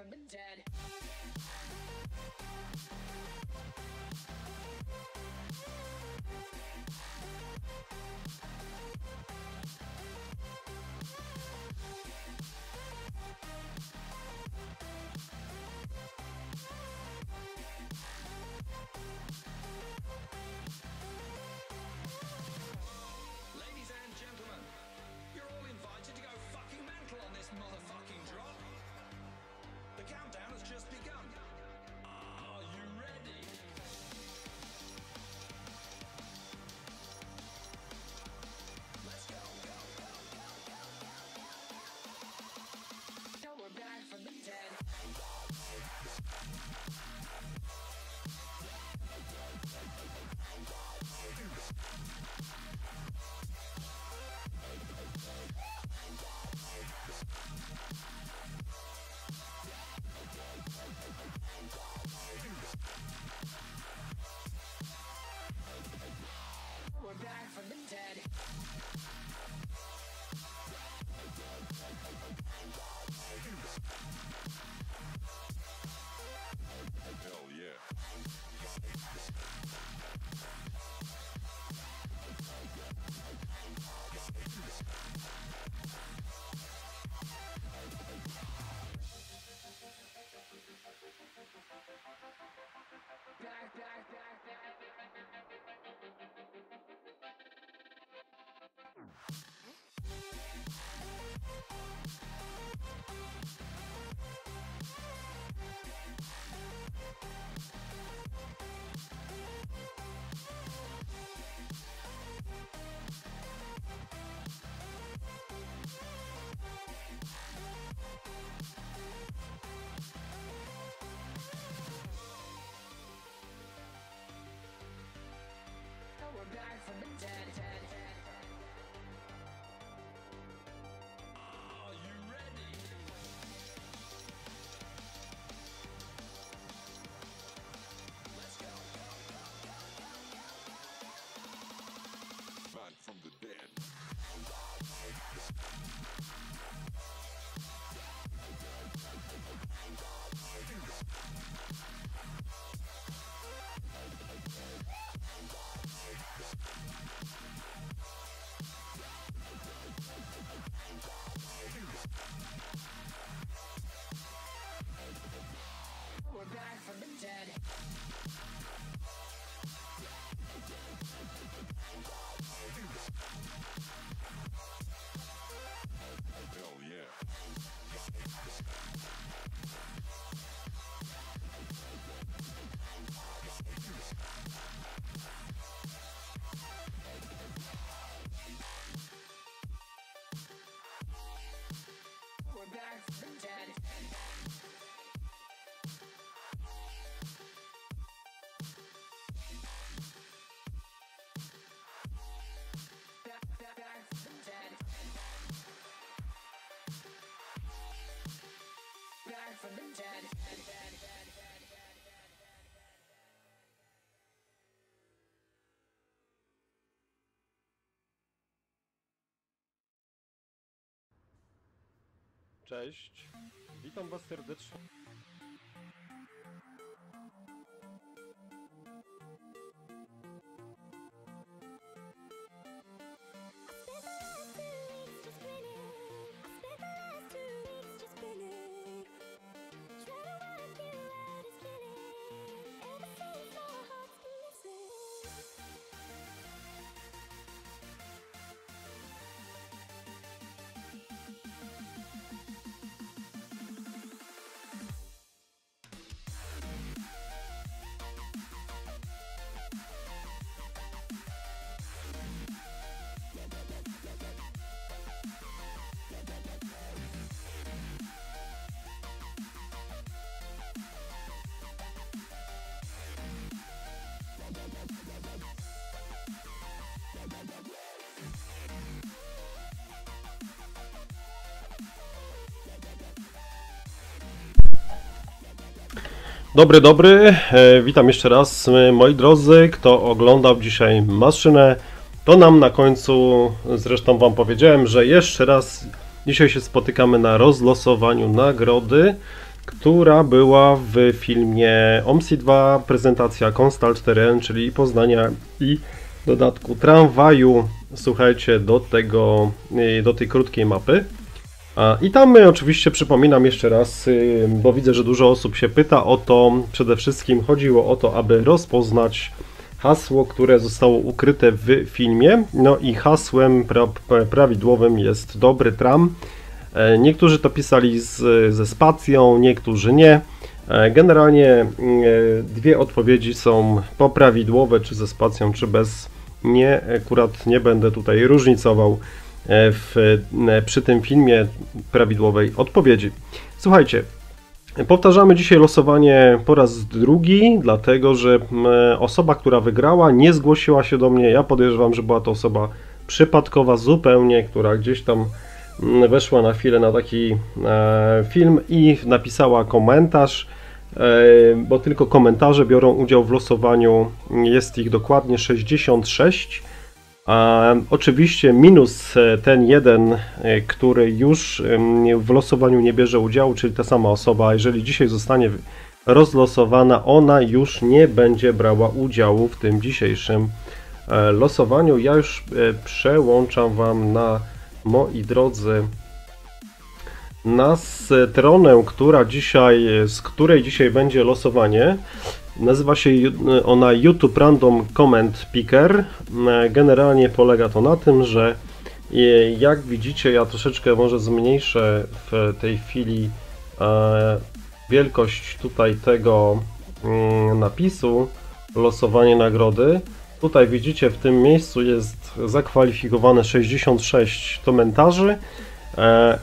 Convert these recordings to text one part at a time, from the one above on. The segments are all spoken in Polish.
from the dead. Cześć, witam Was serdecznie. Dobry, dobry. E, witam jeszcze raz, e, moi drodzy. Kto oglądał dzisiaj maszynę, to nam na końcu, zresztą Wam powiedziałem, że jeszcze raz dzisiaj się spotykamy na rozlosowaniu nagrody która była w filmie OMSI 2, prezentacja Constal 4N, czyli Poznania i dodatku tramwaju, słuchajcie, do tego, y, do tej krótkiej mapy. I tam oczywiście przypominam jeszcze raz, bo widzę, że dużo osób się pyta o to. Przede wszystkim chodziło o to, aby rozpoznać hasło, które zostało ukryte w filmie. No i hasłem pra prawidłowym jest dobry tram. E, niektórzy to pisali z, ze spacją, niektórzy nie. E, generalnie e, dwie odpowiedzi są poprawidłowe, czy ze spacją, czy bez. Nie, akurat nie będę tutaj różnicował w, przy tym filmie prawidłowej odpowiedzi. Słuchajcie, powtarzamy dzisiaj losowanie po raz drugi, dlatego że osoba, która wygrała, nie zgłosiła się do mnie. Ja podejrzewam, że była to osoba przypadkowa zupełnie, która gdzieś tam weszła na chwilę na taki e, film i napisała komentarz, e, bo tylko komentarze biorą udział w losowaniu. Jest ich dokładnie 66. Oczywiście minus e, ten jeden, który już w losowaniu nie bierze udziału, czyli ta sama osoba, jeżeli dzisiaj zostanie rozlosowana, ona już nie będzie brała udziału w tym dzisiejszym losowaniu. Ja już przełączam Wam na moi drodzy, na stronę, która dzisiaj, z której dzisiaj będzie losowanie. Nazywa się ona YouTube Random Comment Picker. Generalnie polega to na tym, że jak widzicie, ja troszeczkę może zmniejszę w tej chwili e, wielkość tutaj tego mm, napisu losowanie nagrody. Tutaj widzicie w tym miejscu jest zakwalifikowane 66 komentarzy e,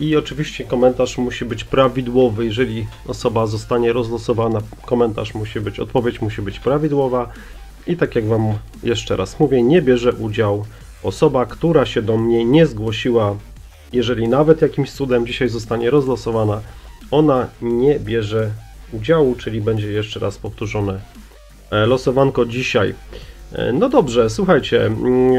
i oczywiście komentarz musi być prawidłowy. Jeżeli osoba zostanie rozlosowana, komentarz musi być, odpowiedź musi być prawidłowa. I tak jak Wam jeszcze raz mówię, nie bierze udział osoba, która się do mnie nie zgłosiła. Jeżeli nawet jakimś cudem dzisiaj zostanie rozlosowana, ona nie bierze udziału, czyli będzie jeszcze raz powtórzone e, losowanko dzisiaj. E, no dobrze, słuchajcie, mm,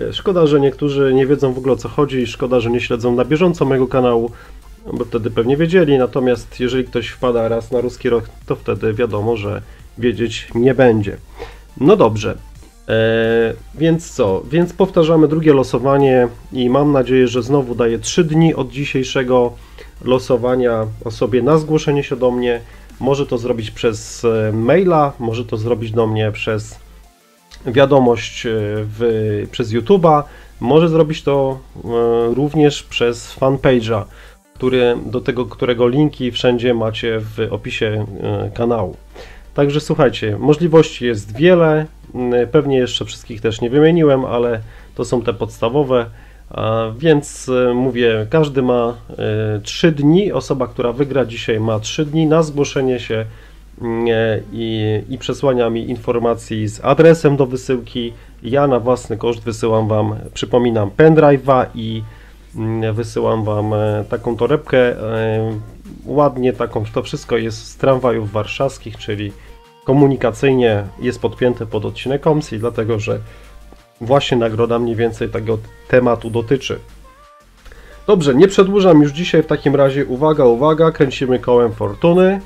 e, szkoda, że niektórzy nie wiedzą w ogóle o co chodzi, szkoda, że nie śledzą na bieżąco mojego kanału, bo wtedy pewnie wiedzieli, natomiast jeżeli ktoś wpada raz na ruski rok, to wtedy wiadomo, że wiedzieć nie będzie. No dobrze, e, więc co? Więc powtarzamy drugie losowanie i mam nadzieję, że znowu daję 3 dni od dzisiejszego losowania osobie na zgłoszenie się do mnie. Może to zrobić przez maila, może to zrobić do mnie przez wiadomość e, w, przez YouTube'a. Może zrobić to e, również przez fanpage'a, który, do tego którego linki wszędzie macie w opisie e, kanału. Także słuchajcie, możliwości jest wiele, pewnie jeszcze wszystkich też nie wymieniłem, ale to są te podstawowe, więc mówię, każdy ma 3 dni, osoba, która wygra dzisiaj ma 3 dni na zgłoszenie się i, i przesłania mi informacji z adresem do wysyłki. Ja na własny koszt wysyłam Wam, przypominam, pendrive'a i mm, wysyłam Wam e, taką torebkę e, ładnie taką, to wszystko jest z tramwajów warszawskich, czyli komunikacyjnie jest podpięte pod odcinek OMSI, dlatego że właśnie nagroda mniej więcej tego tematu dotyczy. Dobrze, nie przedłużam już dzisiaj, w takim razie uwaga, uwaga, kręcimy kołem fortuny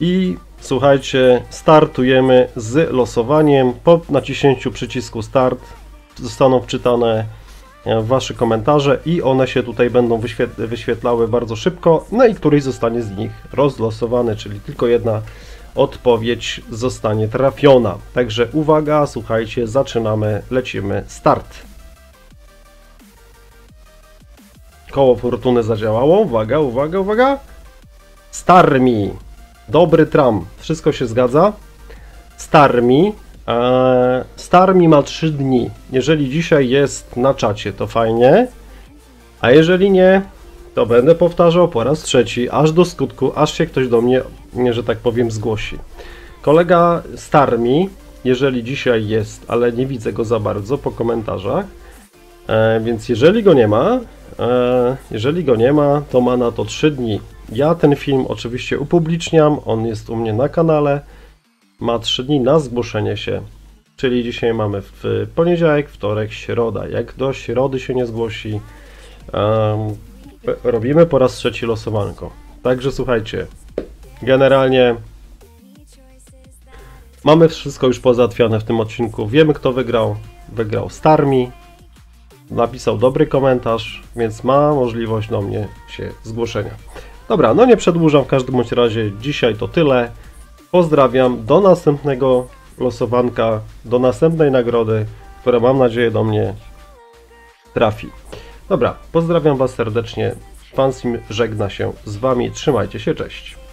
i Słuchajcie, startujemy z losowaniem. Po naciśnięciu przycisku start zostaną wczytane e, Wasze komentarze i one się tutaj będą wyświetlały bardzo szybko, no i któryś zostanie z nich rozlosowany, czyli tylko jedna odpowiedź zostanie trafiona. Także uwaga, słuchajcie, zaczynamy, lecimy, start. Koło fortuny zadziałało, uwaga, uwaga, uwaga. Starmi. Dobry tram, wszystko się zgadza. Starmi. Eee, Starmi ma 3 dni. Jeżeli dzisiaj jest na czacie, to fajnie. A jeżeli nie, to będę powtarzał po raz trzeci, aż do skutku, aż się ktoś do mnie, że tak powiem, zgłosi. Kolega Starmi, jeżeli dzisiaj jest, ale nie widzę go za bardzo po komentarzach, e, więc jeżeli go nie ma, e, jeżeli go nie ma, to ma na to 3 dni. Ja ten film oczywiście upubliczniam, on jest u mnie na kanale. Ma 3 dni na zgłoszenie się. Czyli dzisiaj mamy w poniedziałek, wtorek, środa. Jak do środy się nie zgłosi, um, robimy po raz trzeci losowanko. Także słuchajcie, generalnie mamy wszystko już pozałatwione w tym odcinku. Wiemy kto wygrał. Wygrał Starmi. Napisał dobry komentarz, więc ma możliwość do mnie się zgłoszenia. Dobra, no nie przedłużam w każdym bądź razie. Dzisiaj to tyle. Pozdrawiam. Do następnego losowanka, do następnej nagrody, która mam nadzieję do mnie trafi. Dobra, pozdrawiam Was serdecznie. Pan Sim żegna się z Wami. Trzymajcie się, cześć.